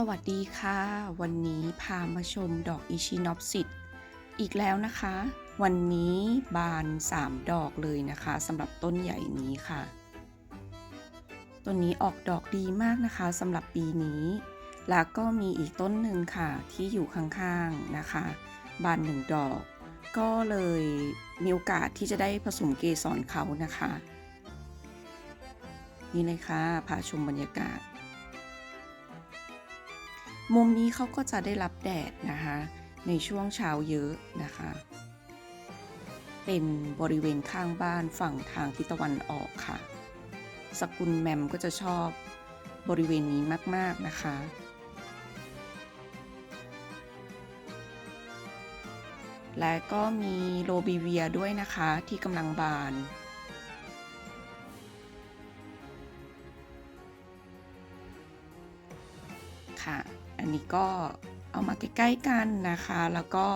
สวัสดีค่ะ วันนี้พามาชมดอกอิชินอปซิตอีกแล้วนะคะ วันนี้บาน 3 ดอกเลยนะคะสำหรับต้นใหญ่นี้ค่ะ ต้นนี้ออกดอกดีมากนะคะสำหรับปีนี้ แล้วก็มีอีกต้นหนึ่งค่ะที่อยู่ข้างๆนะคะ บานหนึ่งดอก ก็เลยมีโอกาสที่จะได้ผสมเกสรเขานะคะ นี่เลยค่ะพาชมบรรยากาศ มุมนี้เขาก็จะได้รับแดดนะคะในช่วงเช้าเยอะนะคะ เป็นบริเวณข้างบ้านฝั่งทางทิศตะวันออกค่ะ สกุลแมมก็จะชอบบริเวณนี้มาก ๆ นะคะ และก็มีโรบิเวียด้วยนะคะที่กำลังบานค่ะ นนี้ก็เอามาใกล้ๆกันนะคะ แล้วก็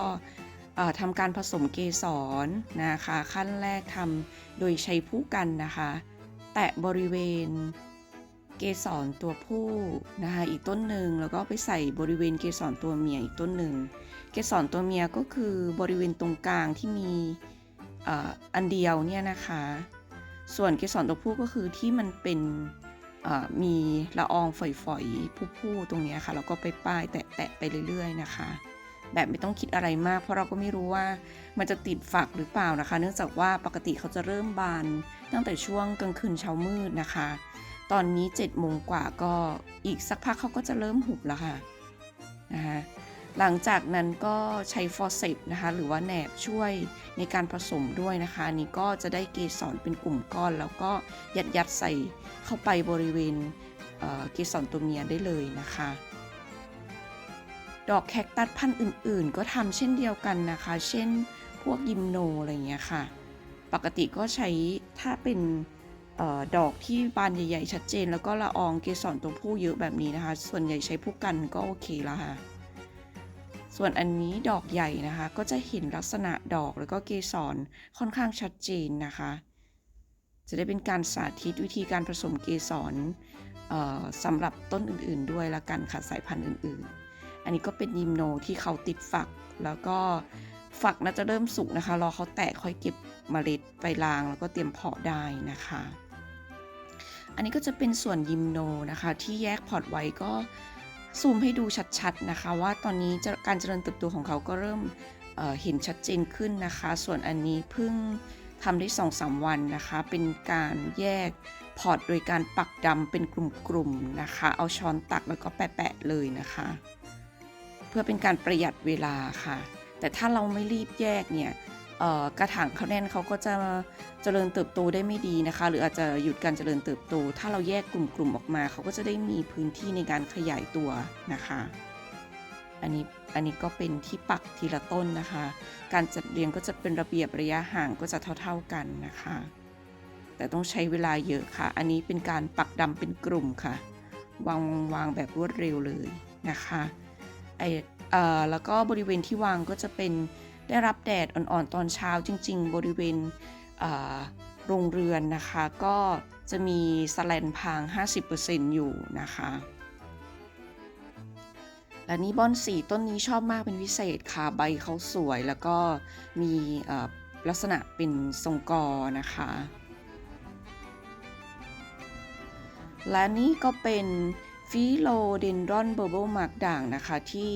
ทำการผสมเกสรนะคะ ขั้นแรกทำโดยใช้ผู้กันนะคะ แตะบริเวณเกสรตัวผู้นะคะอีกต้นหนึ่งแล้วก็ไปใส่บริเวณเกสรตัวเมียอีกต้นหนึ่งเกสรตัวเมียก็คือบริเวณตรงกลางที่มีอันเดียวเนี่ยนะคะ ส่วนเกสรตัวผู้ก็คือที่มันเป็น มีละอองฝอยๆผู้ๆตรงนี้ค่ะแล้วก็ไปป้ายแตะๆไปเรื่อยๆนะคะ แบบไม่ต้องคิดอะไรมาก เพราะเราก็ไม่รู้ว่ามันจะติดฝักหรือเปล่านะคะ เนื่องจากว่าปกติเขาจะเริ่มบานตั้งแต่ช่วงกลางคืนเช้ามืดนะคะ ตอนนี้7จ็ดโมงกว่าก็อีกสักพักเขาก็จะเริ่มหุบแล้วค่ะนะคะ หลังจากนั้นก็ใช้ฟอสเซปนะคะ หรือว่าแหนบช่วยในการผสมด้วยนะคะนี้ก็จะได้เกสรเป็นกลุ่มก้อน แล้วก็ยัดยัดใส่เข้าไปบริเวณเเกสรตัวเมียได้เลยนะคะ ดอกแคคตัสพันธุ์อื่น ๆ ก็ทำเช่นเดียวกันนะคะ เช่นพวกยิมโนอะไรอย่างเงี้ยค่ะ ปกติก็ใช้ถ้าเป็นออดอกที่บานใหญ่ ๆ ชัดเจน แล้วก็ละอองเกสรตัวผู้เยอะแบบนี้นะคะ ส่วนใหญ่ใช้ผู้กันก็โอเคแล้วค่ะ ส่วนอันนี้ดอกใหญ่นะคะ ก็จะเห็นลักษณะดอกแล้วก็เกสรค่อนข้างชัดเจนนะคะ จะได้เป็นการสาธิตวิธีการผสมเกสรสำหรับต้นอื่นๆ ด้วยละกันค่ะสายพันธุ์อื่นๆ อันนี้ก็เป็นยิมโนที่เขาติดฝัก แล้วก็ฝักน่าจะเริ่มสุกนะคะ รอเขาแตกค่อยเก็บเมล็ดไปล้างแล้วก็เตรียมเพาะได้นะคะ อันนี้ก็จะเป็นส่วนยิมโนนะคะ ที่แยกพอร์ตไว้ก็ ซูมให้ดูชัดๆนะคะ ว่าตอนนี้การเจริญเติบโตของเขาก็เริ่มเเห็นชัดเจนขึ้นนะคะ ส่วนอันนี้เพิ่งทำได้2อสวันนะคะ เป็นการแยกพอร์ตโดยการปักดำเป็นกลุ่มๆนะคะ เอาช้อนตักแล้วก็แปะๆเลยนะคะ เพื่อเป็นการประหยัดเวลาค่ะ แต่ถ้าเราไม่รีบแยกเนี่ย กระถางเขาแน่นเขาก็จะเจริญเติบโตได้ไม่ดีนะคะ หรืออาจจะหยุดการเจริญเติบโต ถ้าเราแยกกลุ่มๆออกมา เขาก็จะได้มีพื้นที่ในการขยายตัวนะคะ อันนี้อันนี้ก็เป็นที่ปักทีละต้นนะคะ การจัดเรียงก็จะเป็นระเบียบระยะห่างก็จะเท่า ๆกันนะคะ แต่ต้องใช้เวลาเยอะค่ะ อันนี้เป็นการปักดำเป็นกลุ่มค่ะ วางวางแบบรวดเร็วเลยนะคะไอเอ่อแล้วก็บริเวณที่วางก็จะเป็น ได้รับแดดอ่อนๆ ตอนเช้าจริง ๆ บริเวณโรงเรือนนะคะ ก็จะมีสแลนพาง 50%อยู่นะคะ และนี่บอนสีต้นนี้ชอบมากเป็นพิเศษค่ะ ใบเขาสวยแล้วก็มีลักษณะเป็นทรงกอนะคะ และนี่ก็เป็นฟิโลเดนดรอนเบอร์เบิลมาร์กด่างนะคะที่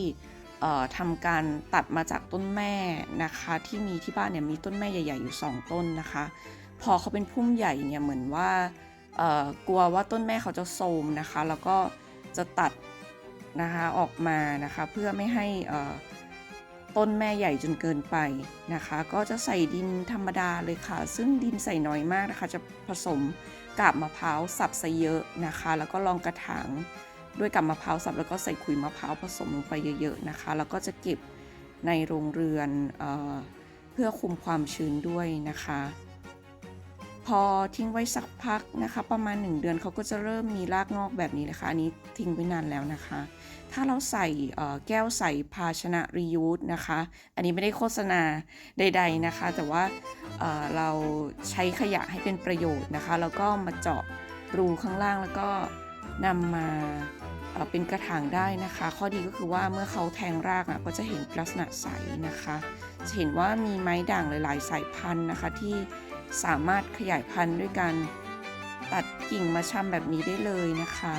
ทำการตัดมาจากต้นแม่นะคะ ที่มีที่บ้านเนี่ยมีต้นแม่ใหญ่ ๆ อยู่ 2 ต้นนะคะ พอเขาเป็นพุ่มใหญ่เนี่ยเหมือนว่ากลัวว่าต้นแม่เขาจะโทรมนะคะ แล้วก็จะตัดนะคะออกมานะคะ เพื่อไม่ให้ต้นแม่ใหญ่จนเกินไปนะคะ ก็จะใส่ดินธรรมดาเลยค่ะ ซึ่งดินใส่น้อยมากนะคะ จะผสมกาบมะพร้าวสับซะเยอะนะคะ แล้วก็รองกระถาง ด้วยกาบมะพร้าวสับแล้วก็ใส่ขุยมะพร้าวผสมลงไปเยอะๆนะคะ แล้วก็จะเก็บในโรงเรือนเออเพื่อคุมความชื้นด้วยนะคะ พอทิ้งไว้สักพักนะคะ ประมาณ 1 เดือนเขาก็จะเริ่มมีรากงอกแบบนี้นะคะอันนี้ทิ้งไว้นานแล้วนะคะ ถ้าเราใส่แก้วใส่ภาชนะรียูสนะคะ อันนี้ไม่ได้โฆษณาใด ๆนะคะ แต่ว่าเเราใช้ขยะให้เป็นประโยชน์นะคะ แล้วก็มาเจาะรูข้างล่างแล้วก็ นำมาเป็นกระถางได้นะคะ ข้อดีก็คือว่าเมื่อเขาแทงรากอะก็จะเห็นลักษณะใสนะคะจะเห็นว่ามีไม้ด่างหลาย ๆ สายพันธุ์นะคะ ที่สามารถขยายพันธุ์ด้วยการตัดกิ่งมาชำแบบนี้ได้เลยนะคะ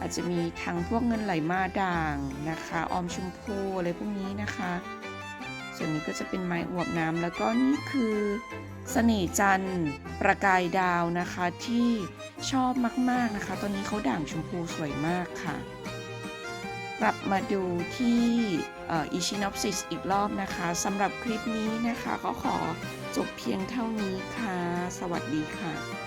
อาจจะมีทั้งพวกเงินไหลมาด่างนะคะ ออมชมพูอะไรพวกนี้นะคะ ส่วนนี้ก็จะเป็นไม้อวบน้ำแล้วก็นี่คือเสน่ห์จันทร์ประกายดาวนะคะที่ชอบมากๆนะคะ ตอนนี้เขาด่างชมพูสวยมากค่ะ กลับมาดูที่อีชินอปซิสอีกรอบนะคะสำหรับคลิปนี้นะคะก็ขอจบเพียงเท่านี้ค่ะ สวัสดีค่ะ